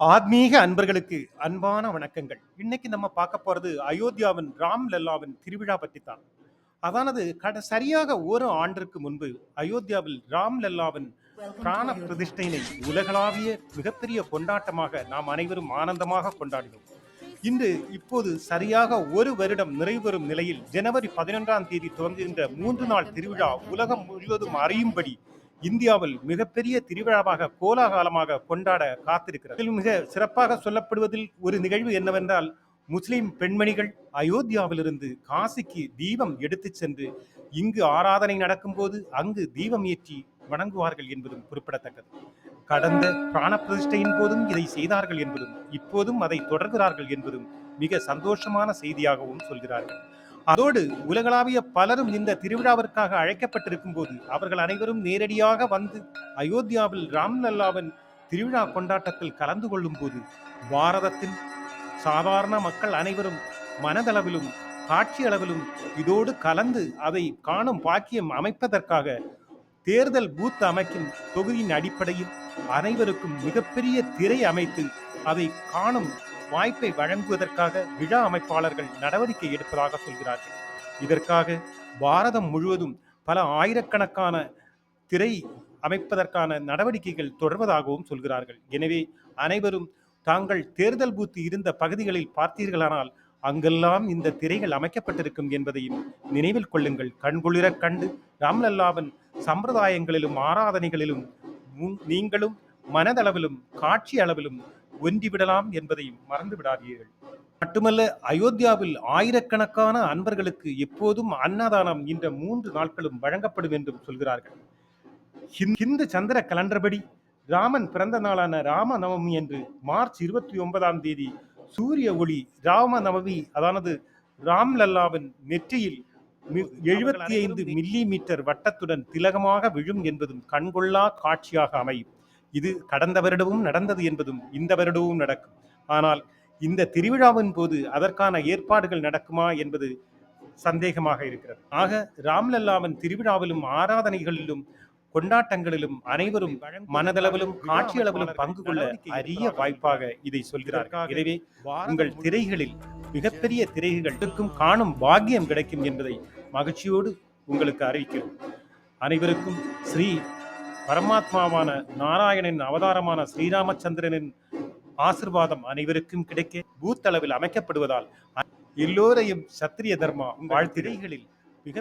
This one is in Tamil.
ஆத்மீக அன்பர்களுக்கு அன்பான வணக்கங்கள். இன்னைக்கு நம்ம பார்க்க போறது அயோத்தியாவின் ராம் லல்லாவின் திருவிழா பற்றி தான் அதானது கட சரியாக ஒரு ஆண்டிற்கு முன்பு அயோத்தியாவில் ராம் லல்லாவின் பிராண பிரதிஷ்டையினை உலகளாவிய மிகப்பெரிய கொண்டாட்டமாக நாம் அனைவரும் ஆனந்தமாக கொண்டாடினோம். இன்று இப்போது சரியாக ஒரு வருடம் நிறைவரும் நிலையில் ஜனவரி பதினொன்றாம் தேதி துவங்குகின்ற மூன்று நாள் திருவிழா உலகம் முழுவதும் அறியும்படி இந்தியாவில் மிகப்பெரிய திருவிழாவாக கோலாகலமாக கொண்டாட காத்திருக்கிறது. இதில் மிக சிறப்பாக சொல்லப்படுவதில் ஒரு நிகழ்வு என்னவென்றால் முஸ்லிம் பெண்மணிகள் அயோத்தியாவிலிருந்து காசிக்கு தீபம் எடுத்துச் சென்று இங்கு ஆராதனை நடக்கும்போது அங்கு தீபம் ஏற்றி வணங்குவார்கள் என்பதும் குறிப்பிடத்தக்கது. கடந்த பிராண பிரதிஷ்டையின் போதும் இதை செய்தார்கள் என்பதும் இப்போதும் அதை தொடர்கிறார்கள் என்பதும் மிக சந்தோஷமான செய்தியாகவும் சொல்கிறார்கள். அதோடு உலகளாவிய பலரும் இந்த திருவிழாவிற்காக அழைக்கப்பட்டிருக்கும் போது அவர்கள் அனைவரும் நேரடியாக வந்து அயோத்தியாவில் ராம்லல்லாவின் திருவிழா கொண்டாட்டத்தில் கலந்து கொள்ளும் போது பாரதத்தின் சாதாரண மக்கள் அனைவரும் மனதளவிலும் காட்சி அளவிலும் இதோடு கலந்து அதை காணும் பாக்கியம் அமைப்பதற்காக தேர்தல் பூத் அமைக்கும் தொகுதியின் அடிப்படையில் அனைவருக்கும் மிகப்பெரிய திரை அமைத்து அதை காணும் வாய்ப்பை வழங்குவதற்காக விழா அமைப்பாளர்கள் நடவடிக்கை எடுப்பதாக சொல்கிறார்கள். இதற்காக பாரதம் முழுவதும் பல ஆயிரக்கணக்கான திரை அமைப்பதற்கான நடவடிக்கைகள் தொடர்வதாகவும் சொல்கிறார்கள். எனவே அனைவரும் தாங்கள் தேர்தல் பூத்து இருந்த பகுதிகளில் பார்த்தீர்களானால் அங்கெல்லாம் இந்த திரைகள் அமைக்கப்பட்டிருக்கும் என்பதையும் நினைவில் கொள்ளுங்கள். கண்குளிரக் கண்டு ராம்லல்லாவின் சம்பிரதாயங்களிலும் ஆராதனைகளிலும் நீங்களும் மனதளவிலும் காட்சி அளவிலும் ஒன்றிவிடலாம் என்பதையும் மறந்து விடாதீர்கள் மட்டுமல்ல அயோத்தியாவில் ஆயிரக்கணக்கான அன்பர்களுக்கு எப்போதும் அன்னதானம் இந்த மூன்று நாட்களும் வழங்கப்படும் என்றும் சொல்கிறார்கள். ஹிந்து சந்திர கலண்டர்படி ராமன் பிறந்த நாளான ராம நவமி மார்ச் இருபத்தி ஒன்பதாம் தேதி சூரிய ஒளி ராம நவமி அதானது ராம் லல்லாவின் நெற்றியில் எழுபத்தி ஐந்து மில்லி மீட்டர் வட்டத்துடன் திலகமாக விழும் என்பதும் கண்கொள்ளா காட்சியாக அமையும். இது கடந்த வருடமும் நடந்தது என்பதும் இந்த வருடமும் நடக்கும். ஆனால் இந்த திருவிழாவின் போது அதற்கான ஏற்பாடுகள் நடக்குமா என்பது சந்தேகமாக இருக்கிறது. ஆக ராம்லல்லாவின் திருவிழாவிலும் ஆராதனைகளிலும் கொண்டாட்டங்களிலும் அனைவரும் மனதளவிலும் காட்சி அளவிலும் பங்கு கொள்ள அரிய வாய்ப்பாக இதை சொல்கிறார்கள். எனவே உங்கள் திரைகளில் மிகப்பெரிய திரைகளுக்கும் காணும் பாக்கியம் கிடைக்கும் என்பதை மகிழ்ச்சியோடு உங்களுக்கு அறிவிக்கிறோம். அனைவருக்கும் ஸ்ரீ பரமாத்மாவான நாராயணன் அவதாரமான ஸ்ரீராமச்சந்திரனின் ஆசிர்வாதம் அனைவருக்கும் கிடைக்க பூத்தளவில் அமைக்கப்படுவதால் எல்லோரையும் சத்திரிய தர்மா வாழ்த்திரைகளில் மிக